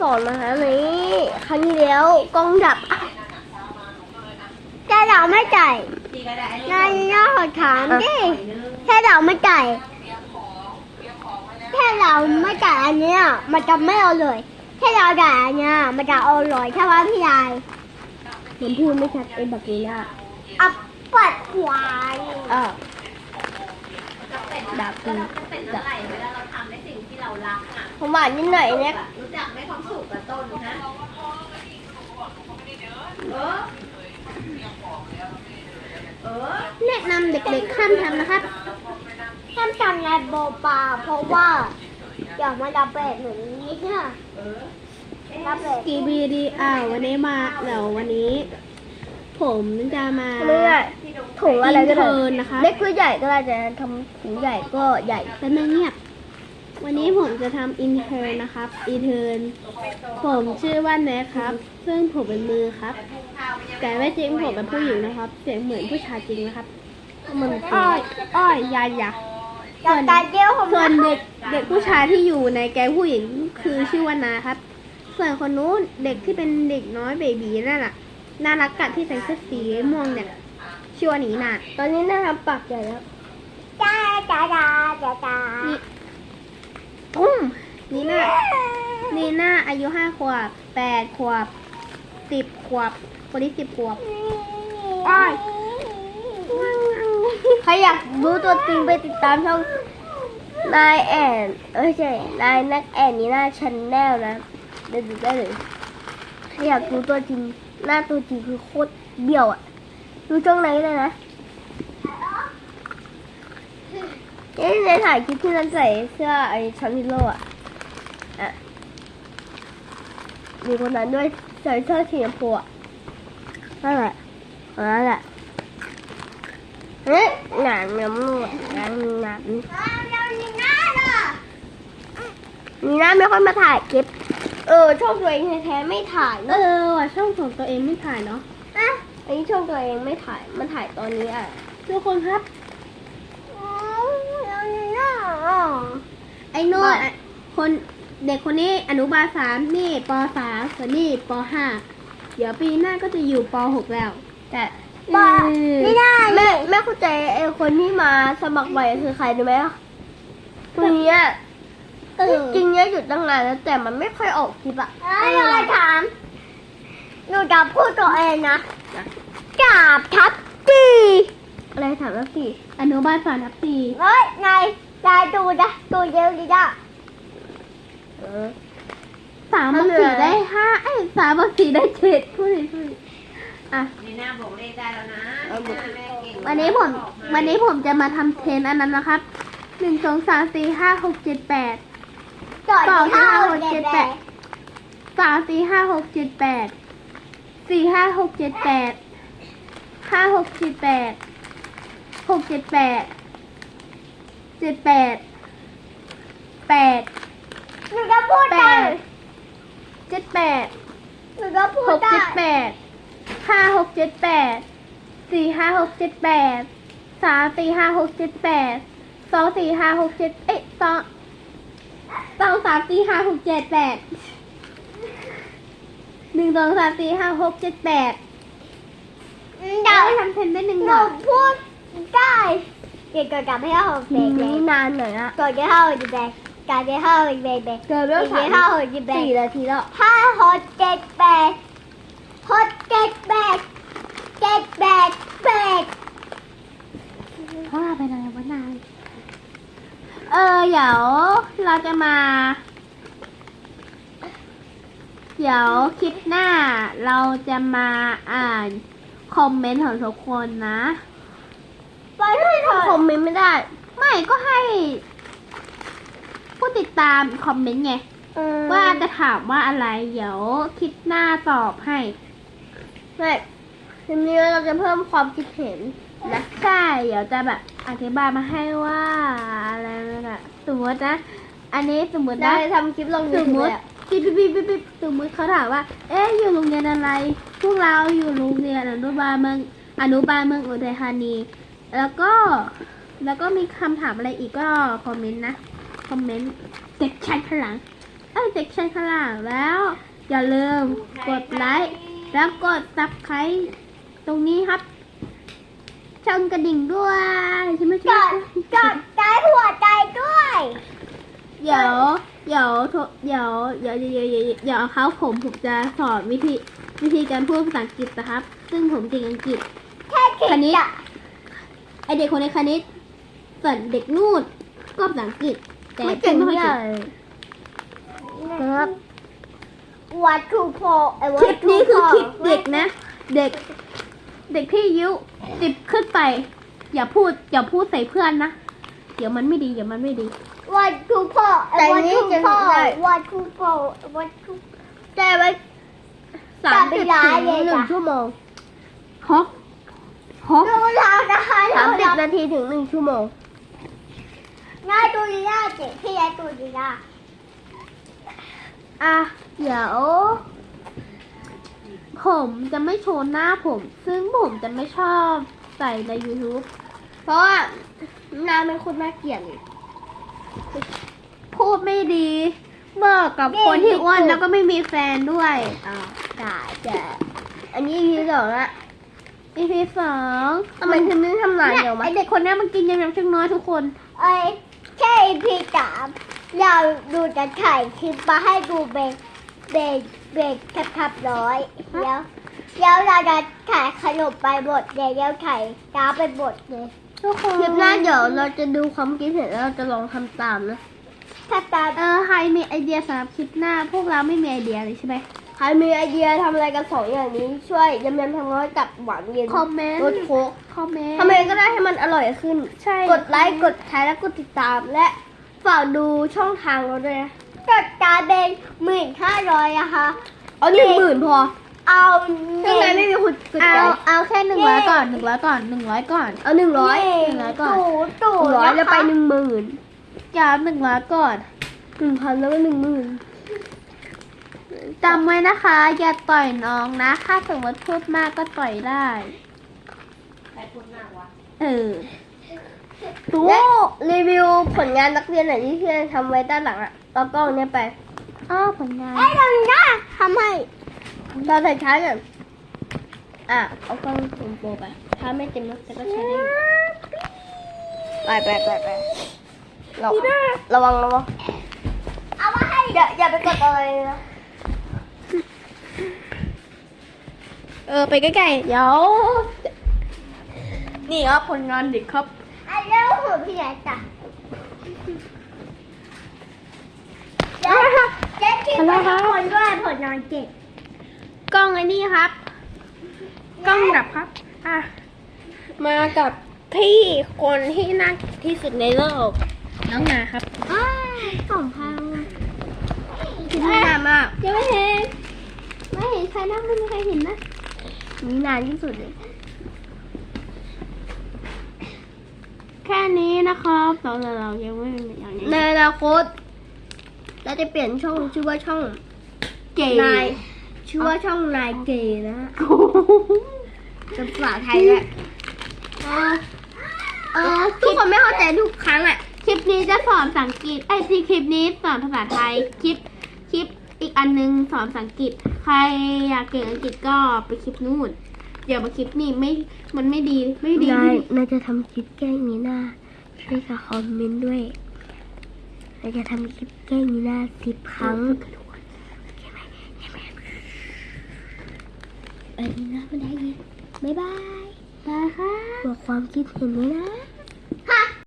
สอนมาแล้วนี้ครั้งที่แล้วกล้องดับแต่เราไม่จ่ายดีก็ได้ไอ้นายย่าขอถามดิถ้าเราไม่จ่ายถ้าเราไม่จ่ายอันเนี้ยมันจะไม่เอาเลยถ้าเราจ่ายอันเนี้ยมันจะเอาเลยใช่ไหมพี่ยายผมพูดไม่ชัดเป็นแบบนี้อะอัปปัดควายเออ ดับเป็นเป็นเท่าไรเวลาเราทำในสิ่งที่เรารักอะผมหวานนิดหน่อยเนี่ยรู้จักได้ความสุขกับต้นนะเออแนะนำเด็กๆข้ามทำนะครับข้ามทำในโบปลาเพราะว่าอยากมาดับเบิลเหมือนนี้ค่ะเออดับเบิลกีบีดีอ่าวันนี้มาเดี๋ยววันนี้ ผมจะมาม่ได้ ถุงอะไรก็ได้อินเทิร์นนะคะ เล็กหรือใหญ่ก็ได้แต่ทำถุงใหญ่ก็ใหญ่แป๊บนึงเงียบ วันนี้ผมจะทำอินเทอร์นะครับ อินเทอร์ผมชื่อว่าแนทครับ ซึ่งผมเป็นมือครับ แต่ไม่จริงผมเป็นผู้หญิงนะครับ เสียงเหมือนผู้ชายจริงนะครับ มันอ้อย อ้อยยายาจากการเดียวผมส่วนเด็กเด็กผู้ชายที่อยู่ในแก๊งผู้หญิงคือชื่อว่านาครับ ส่วนคนนู้นเด็กที่เป็นเด็กน้อยเบบีนั่นแหละน่ารักกัดที่ใส่เสื้อสีม่วงเนี่ย ชื่อว่าหนีนาตอนนี้น่าทำปากใหญ่แล้วจ้าจ้าจ้าจ้าจ้านี่ปุ้มนีน่านีน่าอายุห้าขวบแปดขวบสิบขวบคนที่สิบขวบอ้อยใครอยากรู้ตัวจริงไปติดตามช่องนายแอนเอ้ยใช่นายนักแอนนี่หน้าชันแนลนะเดี๋ยวดูได้เลยใครอยากรู้ตัวจริง หน้าตัวจริงคือโคตรเบี้ยวอะ ดูช่องไหนเลยนะเอ๊ะในถ่ายคลิปที่นั้นใส่เสื้อไอ้ชันฮิโร่อะอะ มีคนนั้นด้วยใส่เสื้อสีชมพูอะนั่นแหละคนนั้นแหละเฮ้ยหนามน้ำนวดหนามหนามมีหน้าไม่ค่อยมาถ่ายคลิป เออช่องตัวเองแท้ๆไม่ถ่าย เอเนอะอว่ะช่องของตัวเองไม่ถ่ายเนาะ อะอันนี้ช่องตัวเองไม่ถ่ายมันถ่ายตอนนี้อะทุกคนครับไอ้โน่ไม่อะคนเด็กคนนี้อนุบาลสามนี่ปสามส่วนนี่ปห้าเดี๋ยวปีหน้าก็จะอยู่ปหกแล้ว แต่บ้าไม่ได้แม่แม่เข้าใจไอ้คนที่มาสมัครใหม่คือใครรู้ไหมคนนี้อะจริงๆเนี่ยหยุดตั้งนานแล้วแต่มันไม่ค่อยออกคลิปอะไม่เลยถามหนูจะพูดตัวเองนะ กราบทับตีอะไรถามทับตีอนุบาลสามทับสี่เฮ้ยนายนายดูนะดูเยอะดีจ้ะเออสามบวกสี่ได้ห้าไอ้ยสามบวกสี่ได้เจ็ดพูดเลยพูดเลยอะนี่หน้าบอกเลขได้แล้วนะนี่หน้าแม่เก่งวันนี้ผมวันนี้ผมจะมาทำเทรนอันนั้นนะครับหนึ่งสองสามสี่ห้าหกเจ็ดแปดต่อต่อที่ห้าห้าหหกกเจ็เจ็ดดแปแปดดสามสี่ห้าหกเจ็ดแปด สี่ห้าหกเจ็ดแปดห้าหกเจ็ดแปดหกเจ็ดแปดเจ็ดแปดแปดหนูจะพูดแปได้ดเจ็ดแปดหนูจะพูหดกได้เจ็ดแปดห้าหกเจ็ดแปดสี่ห้าหกเจ็ดแปดสามสี่ห้าหกเจ็ดแปดสองสี่ห้าหกเจ็ดเอ๊ะสองสองสามสี่ห้าหกเจ็ดแปด หนึ่งสองสามสี่ห้าหกเจ็ดแปดเดี๋ยวทำเทรนได้หนึ่งหหนูน่อยพูดได้เกี่ยวกับให้ห้าหกเบรกเลยนานหน่อยนะก่อนจะห้าหกเบรกการจะห้าหกเบรกเบรกเกินเรื่องอีกห้าหกเบรกสี่นาทีแล้วห้าหกเจ็ดแปดหกเจ็ดแปดเจ็ดแปดแปดว่าไปไหนวะนายเออเดี๋ยวเราจะมา เดี๋ยวคลิปหน้าเราจะมาอ่านคอมเมนต์ของทุกคนนะไปไม่ทำคอมเมนต์ไม่ได้ ไม่ก็ให้ ผู้ติดตามคอมเมนต์ไง ว่าจะถามว่าอะไร เดี๋ยวคลิปหน้าตอบให้ไม่ทีนี้เราจะเพิ่มความคิดเห็นนะใช่เดี๋ยวจะแบบอธิบายมาให้ว่าอะไรนั่นน่ะสมมตินะ อันนี้สมมติได้นะทำคลิปลงสยูมทูมบติ ปิ๊บปิ๊บปิ๊บปิ๊บปิ๊บสมมติเขาถามว่า เอ๊ะอยู่โรงเรียนอะไร พวกเราอยู่โรงเรียนอนุบาลเมืองอนุบาลเมืองอุทัยธานี แล้วก็แล้วก็มีคำถามอะไรอีกก็คอมเมนต์นะคอมเมนต์เด็กชายพลังเอ้ยเด็กชายขล่างแล้ว อย่าลืมกดไลค์แล้วกดซับไครต์ตรงนี้ครับช่องกระดิ่งด้วยใช่ไหมจอดจอดใจหัวใจด้วย เดี๋ยวเดี๋ยวโทรเดี๋ยวเดี๋ยวเดี๋ยวเดี๋ยวเดี๋ยวเขาผมผมจะสอนวิธีวิธีการพูดภาษาอังกฤษนะครับ ซึ่งผมเก่งอังกฤษแค่คณิตอะไอเด็กคนในคณิตส่วนเด็กนู่นก็ภาษาอังกฤษ แต่ไม่เก่งไม่ค่อยเก่ไหงครับวัดทูพอคลิปนี้คืออคลิปเด็กนะ เด็ก เด็กที่อายุสิบขึ้นไป อย่าพูดอย่าพูดใส่เพื่อนนะ เดี๋ยวมันไม่ดีเดี๋ยวมันไม่ดี วัดทูพอไอ้วัดทูพอวัดทูพอวัดทูใจไว้สามสิบถึงหนึ่งชั่วโมงฮอกฮอกดูเรานะคะสามสิบนาทีถึงหนึ่งชั่วโมง ง่ายตัวดียากเจ๊พี่ยายตัวดียากอะ เดี๋ยว ผมจะไม่โชว์หน้าผม ซึ่งผมจะไม่ชอบใส่ใน YouTube เพราะว่าหน้าเป็นคนน่าเกลียดเลยพูดไม่ดีเมื่อกับคนที่อ้วนแล้วก็ไม่มีแฟนด้วยอ่าได้แต่อันนี้ทีสองละ EP สองทำไมถึงไม่ทำงานเนี่ยเร็วมั้ไอยเด็กคนเนี้ยมันกินยำยำช่างน้อยทุกคน ไอ้แค่พี่สามเราดูจะถ่ายคลิปมาให้ดูเบรกเบรกเบรกขับขับร้อยแล้วแล้วเราจะถ่ายขนมไปหมดเลยแล้วถ่ายจ้าไปหมดเลย ทุกคนคลิปหน้าเดี๋ยวเราจะดูความคิดเห็นแล้วเราจะลองทำตามนะถ้าตามเออใครมีไอเดียสำหรับคลิปหน้า พวกเราไม่มีไอเดียเลยใช่ไหมใครมีไอเดียทำอะไรกันสองอย่างนี้ ช่วยยำยำทำร้อยกับหวานเย็นคอมเมนต์รสโค้กคอมเมนต์ทำเองก็ได้ให้มันอร่อยขึ้น ใช่กดไลค์กดแชร์และกดติดตามและฝากดูช่องทางเราด้วยนะกดตามเป็นหมื่นห้าร้อยนะคะเอาหนึ่งหมื่นพอ เอาข้างในไม่มีคุณกดเอาใจเอาแค่หนึ่งร้อยก่อนหนึ่งร้อยก่อนหนึ่งร้อยก่อน เอาหนึ่งร้อยหนึ่งร้อยก่อนตู่ตู่ร้อยแล้วไปหนึ่งหมื่นอย่าหนึ่งร้อยก่อนหนึ่งพันแล้วก็หนึ่งหมื่นจำไว้นะคะ อย่าต่อยน้องนะ ถ้าสมมติพูดมากก็ต่อยได้ใครพูดมากวะเออและรีวิวผลงานนักเรียนหน่อยที่เพื่อนทำไว้ด้านหลังอะเอากล้องเนี้ยไปอ้าวผลงานไอ้ตรงนี้ทำให้ เราใส่ช้าก่อนอะ เอากล้องซูมโปรไป ถ้าไม่เต็มแล้วแต่ก็ใช้ได้อยู่ไปไปไปไประวังระวังระวังเอามาให้อย่าอย่าไปกดอะไรนะ เออ ไปใกล้ๆ เดี๋ยว นี่ครับผลงานเด็กครับไอ้เรื่องหัวพี่ใหญ่จ้ะเจ๊เจ๊คิดว่าทุกคนด้วยผลงานเก่ง กล้องไอ้นี่ครับ กล้องดับครับ อะ มากับพี่คนที่น่าเกลียดที่สุดในโลก น้องนาครับอ้าวสองพันคิดไม่นานมากยังไม่เห็น ไม่เห็นใครนะไม่มีใครเห็นนะนี่นานที่สุดเลย แค่นี้นะครับเราเรายังไม่มีอย่างนี้ในอนาคตเราจะเปลี่ยนช่องชื่อว่าช่องเก๋ นาย ชื่อว่าช่องนายเกย์นะฮะจะภาษาไทยด้วยเออเออคทุลิกปคนไม่เข้าใจทุกครั้งอะ คลิปนี้จะสอนภาษาอังกฤษไอ้ที่คลิปนี้สอนภาษาไทย คลิป คลิปอีกอันนึงสอนภาษาอังกฤษ ใครอยากเก่งอังกฤษก็ไปคลิปนู่น เดี๋ยวมาคลิปนี้ไม่ มันไม่ดี ไม่ดีนายไม่ดีนายจะทำคลิปแกล้งนี้หน้าช่วยกับคอมเมนต์ด้วยนายจะทำคลิปแกล้งนี้หน้าสิบครั้งใช่ไหมใช่ไหม เอันนี้นะไม่ได้ยินบ๊ายบายไปค่ะบอกความคิดเห็นด้วยนะ